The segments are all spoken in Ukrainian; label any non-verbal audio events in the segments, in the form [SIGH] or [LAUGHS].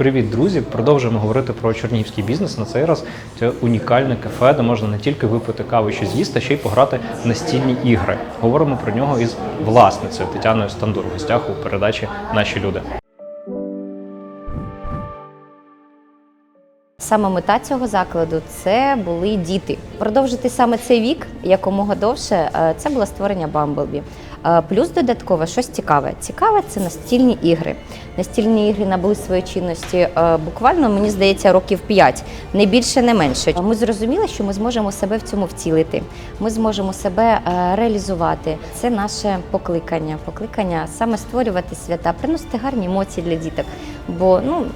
Привіт, друзі! Продовжуємо говорити про чернігівський бізнес. На цей раз це унікальне кафе, де можна не тільки випити каву чи з'їсти, а ще й пограти в настільні ігри. Говоримо про нього із власницею Тетяною Стандур в гостях у передачі Наші люди. Саме мета цього закладу це були діти. Продовжити саме цей вік якомога довше. е, Це було створення Бамблбі. Плюс додатково щось цікаве. Цікаве це настільні ігри. Настільні ігри набули свої чинності буквально, мені здається, років 5, не більше, не менше. Ми зрозуміли, що ми зможемо себе в цьому вцілити. Ми зможемо себе е, реалізувати. Це наше покликання. Покликання саме створювати свята, приносити гарні емоції для діток. Бо ну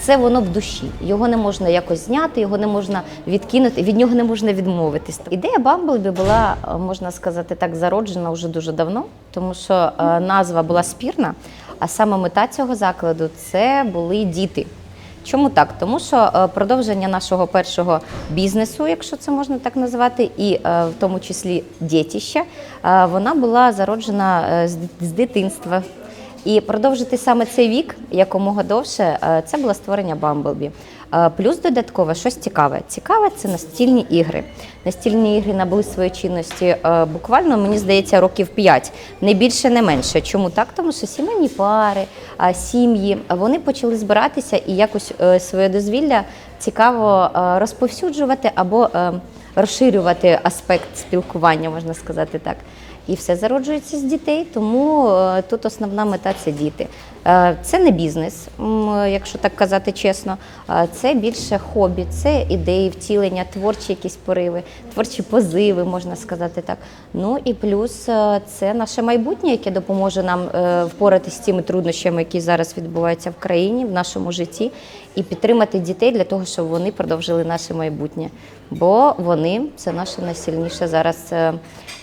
це воно в душі. Його не можна якось зняти, його не можна відкинути, від нього не можна відмовитись. Ідея Бамблбі була, е, можна сказати так, зароджена вже дуже давно, тому що е, назва була спірна, а саме мета цього закладу це були діти. Чому так? Тому що е, продовження нашого першого бізнесу, якщо це можна так назвати, і в тому числі дітіща, е, вона була зароджена з дитинства. І продовжити саме цей вік якомога довше е, це було створення Бамблбі. Е, Плюс додатково щось цікаве. Цікаве це настільні ігри. Настільні ігри набули свої чинності е, буквально, мені здається, років 5, не більше, не менше. Чому так? Тому що сімейні пари, сім'ї вони почали збиратися і якось своє дозвілля цікаво розповсюджувати або розширювати аспект спілкування, можна сказати так. І все зароджується з дітей, тому е, тут основна мета це діти. Е, Це не бізнес, якщо так казати чесно. Е, Це більше хобі, це ідеї, втілення, творчі якісь пориви, творчі позиви, можна сказати так. Ну і плюс е, це наше майбутнє, яке допоможе нам впоратися з цими труднощами, які зараз відбуваються в країні, в нашому житті, і підтримати дітей для того, щоб вони продовжили наше майбутнє. Бо вони це наша найсильніша зараз,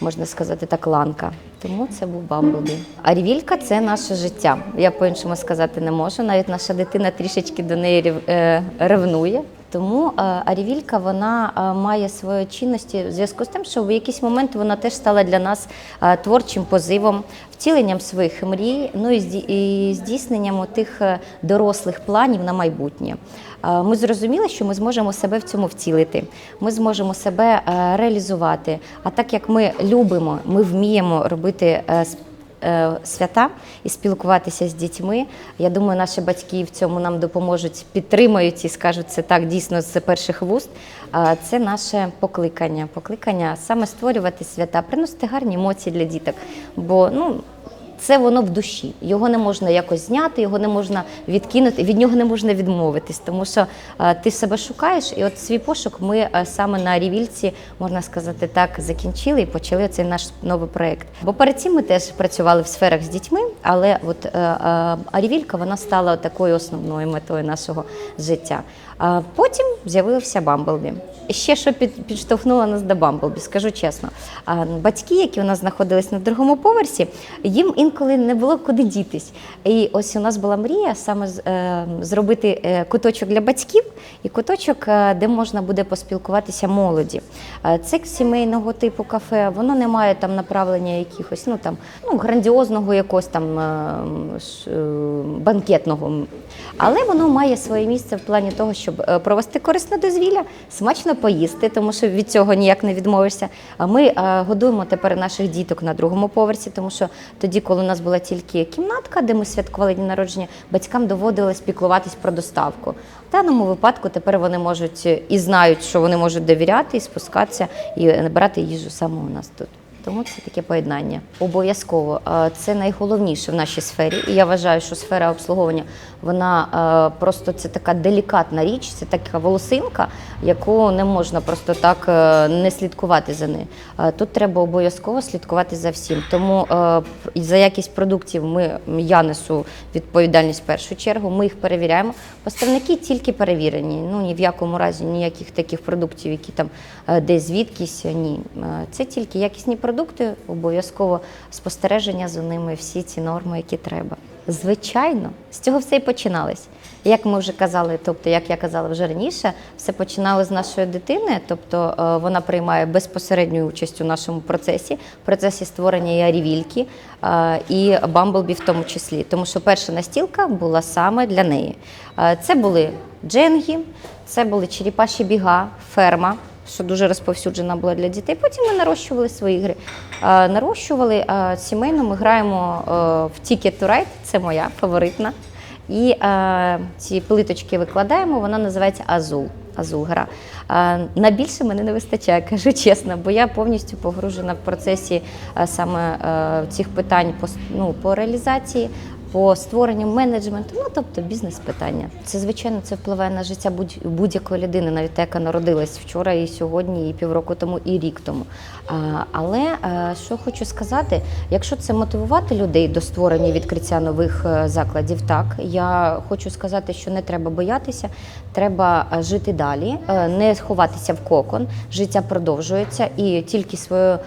можна сказати, так, ланка. Тому це був Бамблбі. А рівілька це наше життя. Я по-іншому сказати не можу. Навіть наша дитина трішечки до неї е, ревнує. Тому е, Арівілька вона е, має свої чинності в зв'язку з тим, що в якийсь момент вона теж стала для нас е, творчим позивом, втіленням своїх мрій, ну і зді- здійсненням тих дорослих планів на майбутнє. Ми зрозуміли, що ми зможемо себе в цьому втілити, ми зможемо себе реалізувати. А так як ми любимо, ми вміємо робити свята і спілкуватися з дітьми. Я думаю, наші батьки в цьому нам допоможуть, підтримають і скажуть це так дійсно з перших вуст. Це наше покликання. Покликання саме створювати свята, приносити гарні емоції для діток. Бо ну. Це воно в душі. Його не можна якось зняти, його не можна відкинути, від нього не можна відмовитись, тому що е, ти себе шукаєш, і от свій пошук ми е, саме на Рівільці, можна сказати так, закінчили і почали цей наш новий проект. Бо перед цим ми теж працювали в сферах з дітьми, але от е, е, Рівілька вона стала такою основною метою нашого життя. Потім з'явився Бамблбі. Ще що під, підштовхнуло нас до Бамблбі, скажу чесно. Батьки, які у нас знаходились на другому поверсі, їм інколи не було куди дітись. І ось у нас була мрія саме е, зробити е, куточок для батьків і куточок, е, де можна буде поспілкуватися молоді. Це сімейного типу кафе, воно не має там направлення якихось ну там ну грандіозного якогось там банкетного. Але воно має своє місце в плані того, щоб провести корисне дозвілля, смачно поїсти, тому що від цього ніяк не відмовишся. А ми е, годуємо тепер наших діток на другому поверсі, тому що тоді, коли у нас була тільки кімнатка, де ми святкували дні народження, батькам доводилось піклуватись про доставку. В даному випадку тепер вони можуть і знають, що вони можуть довіряти і спускатися і е, брати їжу саме у нас тут. Тому це таке поєднання. Обов'язково це найголовніше в нашій сфері. І я вважаю, що сфера обслуговування вона просто це така делікатна річ, це така волосинка, яку не можна просто так е, не слідкувати за нею. Тут треба обов'язково слідкувати за всім. Тому е, за якість продуктів ми я несу відповідальність в першу чергу. Ми їх перевіряємо. Поставники тільки перевірені. Ну ні в якому разі ніяких таких продуктів, які там е, десь звідкись. Ні, це тільки якісні продукти, обов'язково спостереження за ними, всі ці норми, які треба. Звичайно, з цього все і починалось. Як ми вже казали, тобто, як я казала вже раніше, все починало з нашої дитини, тобто е, вона приймає безпосередню участь у нашому процесі, процесі створення і арівільки, е, і Бамблбі в тому числі. Тому що перша настілка була саме для неї. Е, Це були дженгі, це були черепаші біга, ферма. Що дуже розповсюджена була для дітей. Потім ми нарощували свої ігри. Е, Нарощували е, сімейно. Ми граємо е, в Ticket to Ride, це моя фаворитна. І е, ці плиточки викладаємо, вона називається Азул. Азул гра. Е, на більше мене не вистачає, [LAUGHS] кажу чесно, бо я повністю погружена в процесі е, саме е, цих питань по, ну, по реалізації, по створенню менеджменту, ну тобто бізнес-питання. Це звичайно це впливає на життя будь- будь-якої людини, навіть яка народилась вчора, і сьогодні, і півроку тому, і рік тому. А, але е, що хочу сказати, якщо це мотивувати людей до створення відкриття нових е, закладів, так я хочу сказати, що не треба боятися, треба е, жити далі, не ховатися в кокон. Життя продовжується, і тільки своєю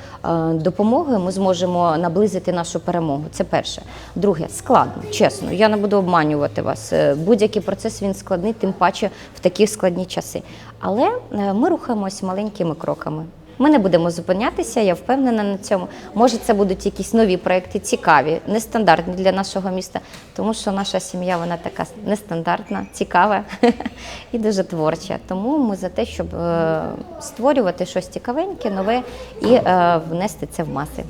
допомогою ми зможемо наблизити нашу перемогу. Це перше. Друге, складно, чесно. Я не буду обманювати вас. Е, Будь-який процес він складний, тим паче в такі складні часи. Але е, ми рухаємось маленькими кроками. Ми не будемо зупинятися, я впевнена на цьому. Може, це будуть якісь нові проекти, цікаві, нестандартні для нашого міста, тому що наша сім'я вона така нестандартна, цікава [LAUGHS] і дуже творча. Тому ми за те, щоб е, створювати щось цікавеньке, нове і внести це в маси.